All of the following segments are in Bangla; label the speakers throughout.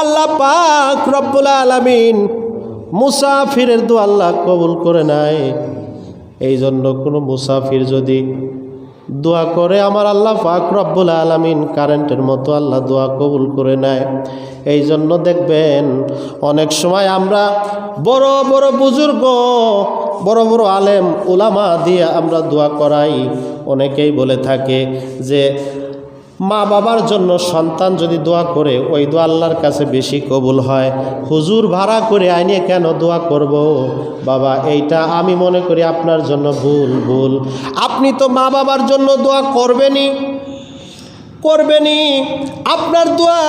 Speaker 1: আল্লাহ পাক রব্বুল আলামিন মুসাফিরের দু আল্লাহ কবুল করে নাই এই জন্য কোনো মুসাফির যদি দোয়া করে, আমার আল্লাহ পাক রব্বুল আলামিন কারেন্টের মতো আল্লাহ দোয়া কবুল করে নেয়। এই জন্য দেখবেন অনেক সময় আমরা বড় বড় বুজুর্গ, বড় বড় আলেম, উলামা দিয়ে আমরা দোয়া করাই। অনেকেই বলে থাকে যে মা বাবার জন্য সন্তান যদি দোয়া করে, ওই দোয়া আল্লাহর কাছে বেশি কবুল হয়। হুজুর ভাড়া করে আইনে কেন দোয়া করব? বাবা, এইটা আমি মনে করি আপনার জন্য ভুল ভুল। আপনি তো মা বাবার জন্য দোয়া করবেনই। করবেনই। আপনার দোয়া,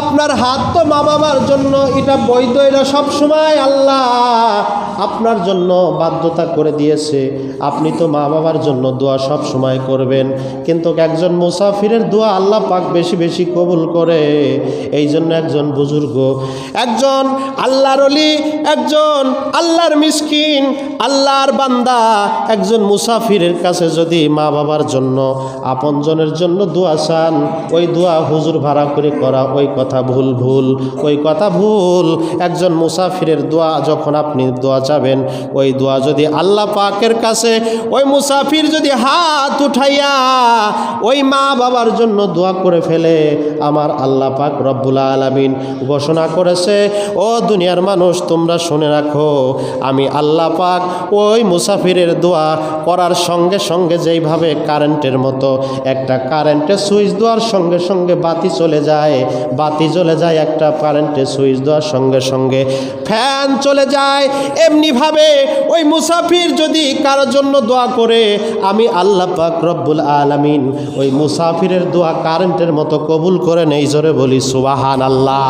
Speaker 1: আপনার হাত তো মা বাবার জন্য, এটা বৈধ, এটা সবসময় আল্লাহ আপনার জন্য বাধ্যতা করে দিয়েছে। আপনি তো মা বাবার জন্য দোয়া সব সময় করবেন। কিন্তু একজন মুসাফিরের দোয়া আল্লাহ পাক বেশি বেশি কবুল করে। এই জন্য একজন বুজুর্গ, একজন আল্লাহর অলি একজন আল্লাহর মিসকিন, আল্লাহর বান্দা, একজন মুসাফিরের কাছে যদি মা বাবার জন্য, আপনজনের জন্য দোয়া চান ওই দোয়া হুজুর ভাড়া করে করা, ওই কথা ভুল ভুল, ওই কথা ভুল। একজন মুসাফিরের দোয়া, যখন আপনি দোয়া চাবেন ওই দোয়া যদি আল্লাহ পাকের কাছে, ওই মুসাফির যদি হাত উঠাইয়া ওই মা বাবার জন্য দোয়া করে ফেলে, আমার আল্লাহ পাক রব্বুল আলমিন ঘোষণা করেছে, ও দুনিয়ার মানুষ, তোমরা শুনে রাখো, আমি আল্লাহ পাক ওই মুসাফিরের দোয়া করার সঙ্গে সঙ্গে যেইভাবে কারেন্টের মতো, একটা কারেন্টের সুইচ দেওয়ার সঙ্গে সঙ্গে বাতি চলে যায়। বাতি চলে যায় একটা কারেন্টের সুইচ দেওয়ার সঙ্গে সঙ্গে। ফ্যান চলে যায়। এমনিভাবে ওই মুসাফির যদি কারোর জন্য দোয়া করে, আমি আল্লাহ পাক রব্বুল আলামিন ওই মুসাফিরের দোয়া কারেন্টের মতো কবুল করে নেই। জোরে বলি সুবাহান আল্লাহ